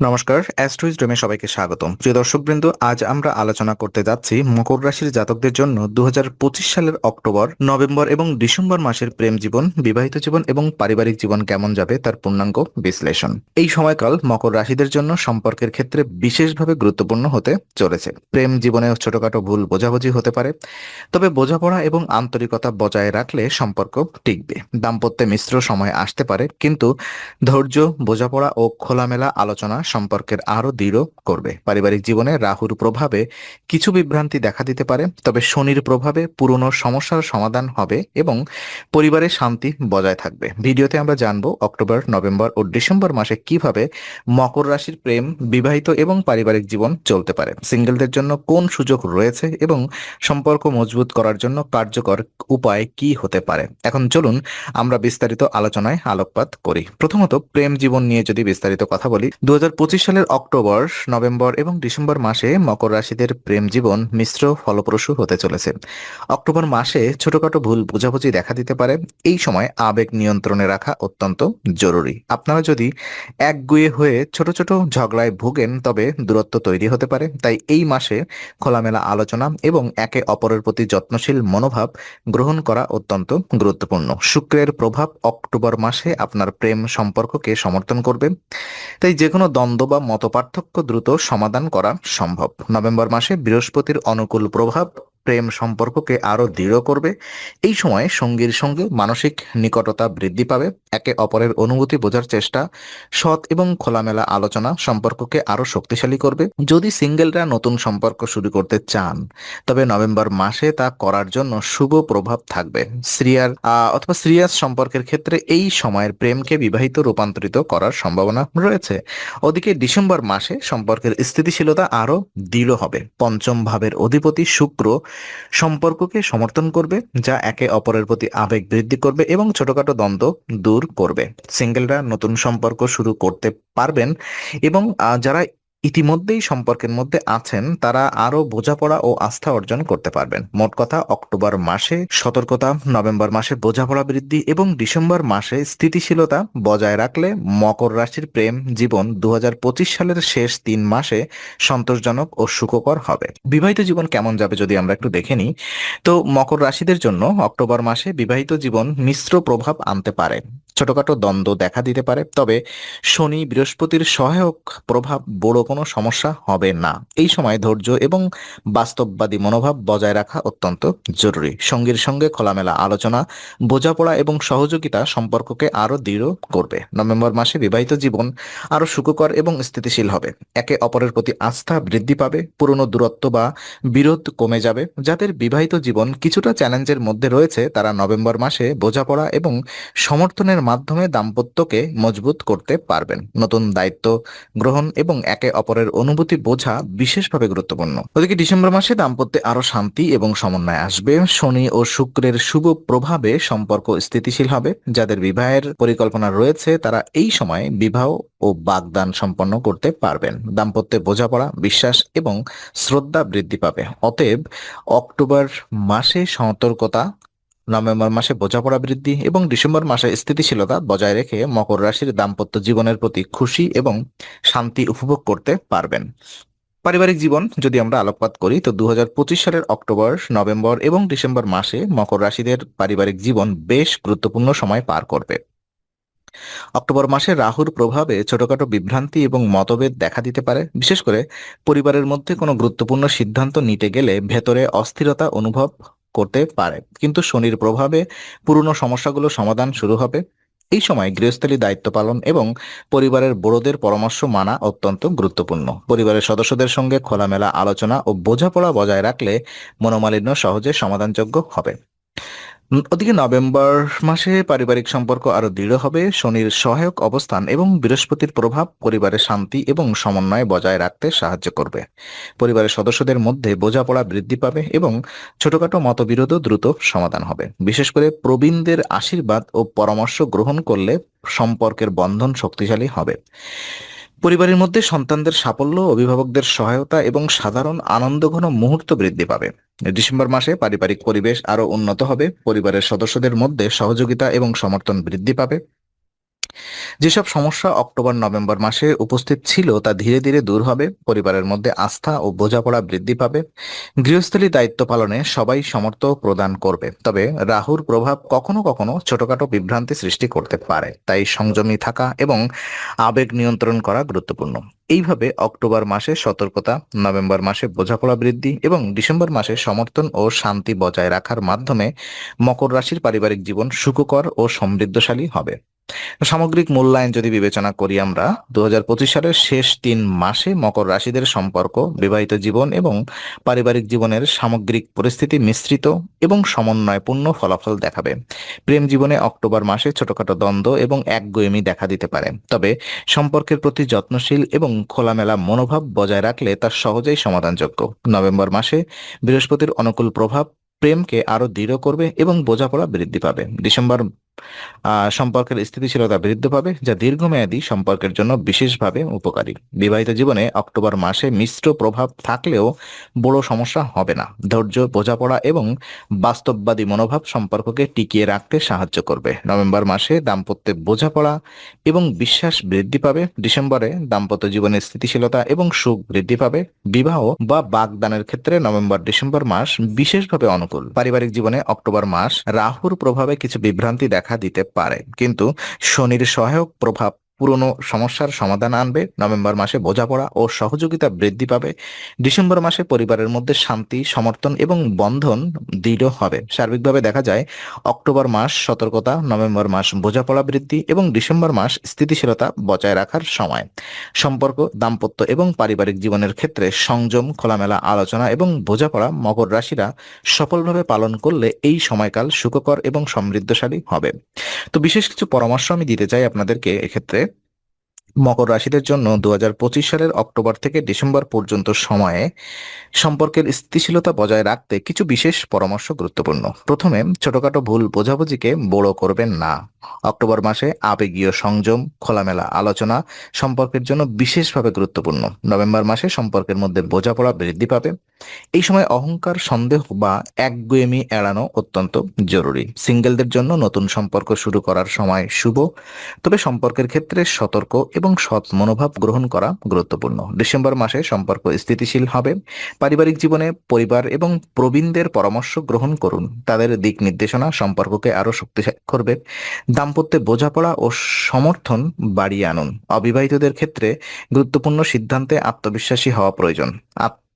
নমস্কার অ্যাস্ট্রোইজ ডোমে সবাইকে স্বাগতম। প্রিয় দর্শকবৃন্দ, আজ আমরা আলোচনা করতে যাচ্ছি মকর রাশির জাতকদের জন্য দু হাজার পঁচিশ সালের অক্টোবর, নভেম্বর এবং ডিসেম্বর মাসের প্রেম জীবন, বিবাহিত জীবন এবং পারিবারিক জীবন কেমন যাবে তার পূর্ণাঙ্গ বিশ্লেষণ। এই সময়কাল মকর রাশিদের জন্য সম্পর্কের ক্ষেত্রে বিশেষভাবে গুরুত্বপূর্ণ হতে চলেছে। প্রেম জীবনে ছোটখাটো ভুল বোঝাবুঝি হতে পারে, তবে বোঝাপড়া এবং আন্তরিকতা বজায় রাখলে সম্পর্ক টিকবে। দাম্পত্যে মিশ্র সময় আসতে পারে, কিন্তু ধৈর্য, বোঝাপড়া ও খোলামেলা আলোচনা সম্পর্কের আরও দৃঢ় করবে। পারিবারিক জীবনে রাহুর প্রভাবে কিছু বিভ্রান্তি দেখা দিতে পারে, তবে শনির প্রভাবে পুরনো সমস্যার সমাধান হবে এবং পরিবারের শান্তি বজায় থাকবে। ভিডিওতে আমরা জানব অক্টোবর, নভেম্বর ও ডিসেম্বর মাসে কীভাবে মকর রাশির প্রেম বিবাহিত এবং পারিবারিক জীবন চলতে পারে, সিঙ্গেলদের জন্য কোন সুযোগ রয়েছে এবং সম্পর্ক মজবুত করার জন্য কার্যকর উপায় কি হতে পারে। এখন চলুন আমরা বিস্তারিত আলোচনায় আলোকপাত করি। প্রথমত, প্রেম জীবন নিয়ে যদি বিস্তারিত কথা বলি দু সালের অক্টোবর, নভেম্বর এবং ডিসেম্বর মাসে মকর রাশিদের প্রেম জীবন মিশ্র ফলপ্রসূ হতে চলেছে। অক্টোবর মাসে ছোটখাটো ভুল বোঝাবুঝি দেখা দিতে পারে। এই সময় আবেগ নিয়ন্ত্রণে রাখা অত্যন্ত জরুরি। আপনারা যদি একগুয়ে হয়ে ছোট ছোট ঝগড়ায় ভোগেন, তবে দূরত্ব তৈরি হতে পারে। তাই এই মাসে খোলামেলা আলোচনা এবং একে অপরের প্রতি যত্নশীল মনোভাব গ্রহণ করা অত্যন্ত গুরুত্বপূর্ণ। শুক্রের প্রভাব অক্টোবর মাসে আপনার প্রেম সম্পর্ককে সমর্থন করবে। তাই যে কোনো দ্বন্দ্ব বা মতপার্থক্য দ্রুত সমাধান করা সম্ভব। নভেম্বর মাসে বৃহস্পতির অনুকূল প্রভাব প্রেম সম্পর্ককে আরও দৃঢ় করবে। এই সময় সঙ্গীর সঙ্গে মানসিক নিকটতা বৃদ্ধি পাবে। একে অপরের অনুভূতি বোঝার চেষ্টা, সৎ এবং খোলামেলা আলোচনা সম্পর্ককে আরও শক্তিশালী করবে। যদি সিঙ্গেলরা নতুন সম্পর্ক শুরু করতে চান, তবে নভেম্বর মাসে তা করার জন্য শুভ প্রভাব থাকবে। সিরিয়ার অথবা সিরিয়াস সম্পর্কের ক্ষেত্রে এই সময়ের প্রেমকে বিবাহিত রূপান্তরিত করার সম্ভাবনা রয়েছে। ওদিকে ডিসেম্বর মাসে সম্পর্কের স্থিতিশীলতা আরও দৃঢ় হবে। পঞ্চম ভাবের অধিপতি শুক্র সম্পর্ককে সমর্থন করবে, যা একে অপরের প্রতি আবেগ বৃদ্ধি করবে এবং ছোটখাটো দ্বন্দ্ব দূর করবে। সিঙ্গেলরা নতুন সম্পর্ক শুরু করতে পারবেন এবং যারা ইতিমধ্যেই সম্পর্কের মধ্যে আছেন, তারা আরও বোঝাপড়া ও আস্থা অর্জন করতে পারবেন। মোট কথা, অক্টোবর মাসে সতর্কতা, নভেম্বর মাসে বোঝাপড়া বৃদ্ধি এবং ডিসেম্বর মাসে স্থিতিশীলতা বজায় রাখলে মকর রাশির প্রেম জীবন দু হাজার পঁচিশ সালের শেষ তিন মাসে সন্তোষজনক ও সুখকর হবে। বিবাহিত জীবন কেমন যাবে যদি আমরা একটু দেখে নিই? তো মকর রাশিদের জন্য অক্টোবর মাসে বিবাহিত জীবন মিশ্র প্রভাব আনতে পারে। ছোটখাটো দ্বন্দ্ব দেখা দিতে পারে, তবে শনি বৃহস্পতির সহায়ক প্রভাব বড় কোনো সমস্যা হবে না। এই সময় ধৈর্য এবং বাস্তববাদী মনোভাব বজায় রাখা অত্যন্ত জরুরি। সঙ্গীর সঙ্গে খোলামেলা আলোচনা, বোঝাপড়া এবং সহযোগিতা সম্পর্ককে আরও দৃঢ় করবে। নভেম্বর মাসে বিবাহিত জীবন আরও সুখকর এবং স্থিতিশীল হবে। একে অপরের প্রতি আস্থা বৃদ্ধি পাবে, পুরনো দূরত্ব বা বিরোধ কমে যাবে। যাদের বিবাহিত জীবন কিছুটা চ্যালেঞ্জের মধ্যে রয়েছে, তারা নভেম্বর মাসে বোঝাপড়া এবং সমর্থনের মাধ্যমে দাম্পত্যকে মজবুত করতে পারবেন। নতুন দায়িত্ব গ্রহণ এবং একে অপরের অনুভূতি বোঝা বিশেষভাবে গুরুত্বপূর্ণ। ওদিকে ডিসেম্বর মাসে দাম্পত্যে আরও শান্তি এবং সমন্বয় আসবে। শনি ও শুক্রের শুভ প্রভাবে সম্পর্ক স্থিতিশীল হবে। যাদের বিবাহের পরিকল্পনা রয়েছে, তারা এই সময় বিবাহ ও বাগদান সম্পন্ন করতে পারবেন। দাম্পত্যে বোঝাপড়া, বিশ্বাস এবং শ্রদ্ধা বৃদ্ধি পাবে। অতএব অক্টোবর মাসে সতর্কতা নভেম্বর মাসে বোঝাপড়া বৃদ্ধি এবং ডিসেম্বর মাসে স্থিতিশীলতা বজায় রেখে মকর রাশির দাম্পত্য জীবনের প্রতি খুশি এবং শান্তি উপভোগ করতে পারবেন। পারিবারিক জীবন যদি আমরা আলোকপাত করি, তো দুহাজার পঁচিশ সালের অক্টোবর, নভেম্বর এবং ডিসেম্বর মাসে মকর রাশিদের পারিবারিক জীবন বেশ গুরুত্বপূর্ণ সময় পার করবে। অক্টোবর মাসে রাহুর প্রভাবে ছোটখাটো বিভ্রান্তি এবং মতভেদ দেখা দিতে পারে। বিশেষ করে পরিবারের মধ্যে কোনো গুরুত্বপূর্ণ সিদ্ধান্ত নিতে গেলে ভেতরে অস্থিরতা অনুভব করতে পারে। কিন্তু শনির প্রভাবে পুরনো সমস্যাগুলো সমাধান শুরু হবে। এই সময় গৃহস্থলী দায়িত্ব পালন এবং পরিবারের বড়দের পরামর্শ মানা অত্যন্ত গুরুত্বপূর্ণ। পরিবারের সদস্যদের সঙ্গে খোলামেলা আলোচনা ও বোঝাপড়া বজায় রাখলে মনোমালিন্য সহজে সমাধানযোগ্য হবে। ওদিকে নভেম্বর মাসে পারিবারিক সম্পর্ক আরও দৃঢ় হবে, শনির সহায়ক অবস্থান এবং বৃহস্পতির প্রভাব পরিবারের শান্তি এবং সমন্বয় বজায় রাখতে সাহায্য করবে। পরিবারের সদস্যদের মধ্যে বোঝাপড়া বৃদ্ধি পাবে এবং ছোটখাটো মতবিরোধও দ্রুত সমাধান হবে। বিশেষ করে প্রবীণদের আশীর্বাদ ও পরামর্শ গ্রহণ করলে সম্পর্কের বন্ধন শক্তিশালী হবে। পরিবারের মধ্যে সন্তানদের সাফল্য, অভিভাবকদের সহায়তা এবং সাধারণ আনন্দ ঘন মুহূর্ত বৃদ্ধি পাবে। ডিসেম্বর মাসে পারিবারিক পরিবেশ আরও উন্নত হবে। পরিবারের সদস্যদের মধ্যে সহযোগিতা এবং সমর্থন বৃদ্ধি পাবে। যেসব সমস্যা অক্টোবর, নভেম্বর মাসে উপস্থিত ছিল তা ধীরে ধীরে দূর হবে, পরিবারের মধ্যে আস্থা ও বোঝাপড়া বৃদ্ধি পাবে, গৃহস্থলী দায়িত্ব পালনে সবাই সমর্থ প্রদান করবে। তবে রাহুর প্রভাব কখনো কখনো ছোটখাটো বিভ্রান্তি সৃষ্টি করতে পারে, তাই সংযমী থাকা এবং আবেগ নিয়ন্ত্রণ করা গুরুত্বপূর্ণ। এইভাবে অক্টোবর মাসে সতর্কতা, নভেম্বর মাসে বোঝাপড়া বৃদ্ধি এবং ডিসেম্বর মাসে সমর্থন ও শান্তি বজায় রাখার মাধ্যমে মকর রাশির পারিবারিক জীবন সুখকর ও সমৃদ্ধশালী হবে। সামগ্রিক মূল্যায়ন যদি বিবেচনা করি আমরা দু হাজার পঁচিশ সালের শেষ তিন মাসে মকর রাশিদের সম্পর্ক, বিবাহিত জীবন এবং পারিবারিক জীবনের সামগ্রিক পরিস্থিতি মিশ্রিত এবং সমন্বয়পূর্ণ ফলাফল দেখাবে। প্রেম জীবনে অক্টোবর মাসে ছোটখাটো দ্বন্দ্ব এবং একগুয়েমি দেখা দিতে পারে। তবে সম্পর্কের প্রতি যত্নশীল এবং খোলামেলা মনোভাব বজায় রাখলে তা সহজেই সমাধানযোগ্য। নভেম্বর মাসে বৃহস্পতির অনুকূল প্রভাব প্রেমকে আরও দৃঢ় করবে এবং বোঝাপড়া বৃদ্ধি পাবে। ডিসেম্বর সম্পর্কের স্থিতিশীলতা বৃদ্ধি পাবে, যা দীর্ঘমেয়াদী সম্পর্কের জন্য বিশেষভাবে উপকারী। বিবাহিত জীবনে অক্টোবর মাসে মিশ্র প্রভাব থাকলেও বড় সমস্যা হবে না। ধৈর্য, বোঝাপড়া এবং বাস্তববাদী মনোভাব সম্পর্ককে টিকিয়ে রাখতে সাহায্য করবে। নভেম্বর মাসে দাম্পত্যে বোঝাপড়া এবং বিশ্বাস বৃদ্ধি পাবে। ডিসেম্বরে দাম্পত্য জীবনের স্থিতিশীলতা এবং সুখ বৃদ্ধি পাবে। বিবাহ বা বাগদানের ক্ষেত্রে নভেম্বর, ডিসেম্বর মাস বিশেষভাবে অনুকূল। পারিবারিক জীবনে অক্টোবর মাস রাহুর প্রভাবে কিছু বিভ্রান্তি দেখা দিতে পারে। কিন্তু শনির সহায়ক প্রভাব পুরনো সমস্যার সমাধান আনবে, নভেম্বর মাসে বোঝাপড়া ও সহযোগিতা বৃদ্ধি পাবে, ডিসেম্বর মাসে পরিবারের মধ্যে শান্তি, সমর্থন এবং বন্ধন দৃঢ় হবে। সার্বিকভাবে দেখা যায়, অক্টোবর মাস সতর্কতা, নভেম্বর মাস বোঝাপড়া বৃদ্ধি এবং ডিসেম্বর মাস স্থিতিশীলতা বজায় রাখার সময়। সম্পর্ক, দাম্পত্য এবং পারিবারিক জীবনের ক্ষেত্রে সংযম, খোলামেলা আলোচনা এবং বোঝাপড়া মকর রাশিরা সফলভাবে পালন করলে এই সময়কাল সুখকর এবং সমৃদ্ধশালী হবে। তো বিশেষ কিছু পরামর্শ আমি দিতে চাই আপনাদেরকে এক্ষেত্রে। মকর রাশিদের জন্য দু হাজার পঁচিশ সালের অক্টোবর থেকে ডিসেম্বর পর্যন্ত সময়ে সম্পর্কের স্থিতিশীলতা বজায় রাখতে কিছু বিশেষ পরামর্শ গুরুত্বপূর্ণ। প্রথমে, ছোটখাটো ভুল বোঝাবুঝিকে বড় করবেন না। অক্টোবর মাসে আবেগীয় সংযম, খোলামেলা আলোচনা সম্পর্কের জন্য বিশেষভাবে গুরুত্বপূর্ণ। নভেম্বর মাসে সম্পর্কের মধ্যে বোঝাপড়া বৃদ্ধি পাবে। এই সময় অহংকার, সন্দেহ বা একগুয়েমি এড়ানো অত্যন্ত জরুরি। সিঙ্গেলদের জন্য নতুন সম্পর্ক শুরু করার সময় শুভ। তবে সম্পর্কের ক্ষেত্রে সতর্ক এবং সৎ মনোভাব গ্রহণ করা গুরুত্বপূর্ণ। ডিসেম্বর মাসে সম্পর্ক স্থিতিশীল হবে। পারিবারিক জীবনে পরিবার এবং প্রবীণদের পরামর্শ গ্রহণ করুন। তাদের দিক নির্দেশনা সম্পর্ককে আরও শক্তিশালী করবে। দাম্পত্যে বোঝাপড়া ও সমর্থন বাড়িয়ে আনুন। অবিবাহিতদের ক্ষেত্রে গুরুত্বপূর্ণ সিদ্ধান্তে আত্মবিশ্বাসী হওয়া প্রয়োজন।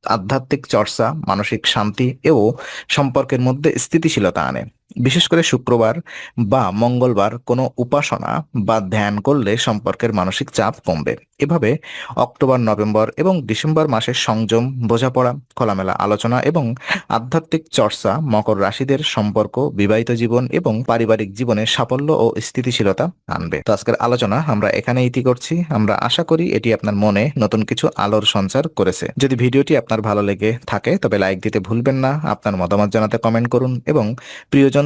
আধ্যাত্মিক চর্চা, মানসিক শান্তি ও সম্পর্কের মধ্যে স্থিতিশীলতা আনে। বিশেষ করে শুক্রবার বা মঙ্গলবার কোনো উপাসনা বা ধ্যান করলে সম্পর্কের মানসিক চাপ কমবে। এভাবে অক্টোবর, নভেম্বর এবং ডিসেম্বর মাসের সংযম, বোঝাপড়া, খোলামেলা আলোচনা এবং আধ্যাত্মিক চর্চা মকর রাশিদের সম্পর্ক, বিবাহিত জীবন এবং পারিবারিক জীবনে সাফল্য ও স্থিতিশীলতা আনবে। তো আজকের আলোচনা আমরা এখানে ইতি করছি। আমরা আশা করি এটি আপনার মনে নতুন কিছু আলোর সঞ্চার করেছে। যদি ভিডিওটি আপনার ভালো লেগে থাকে তবে লাইক দিতে ভুলবেন না। আপনার মতামত জানাতে কমেন্ট করুন এবং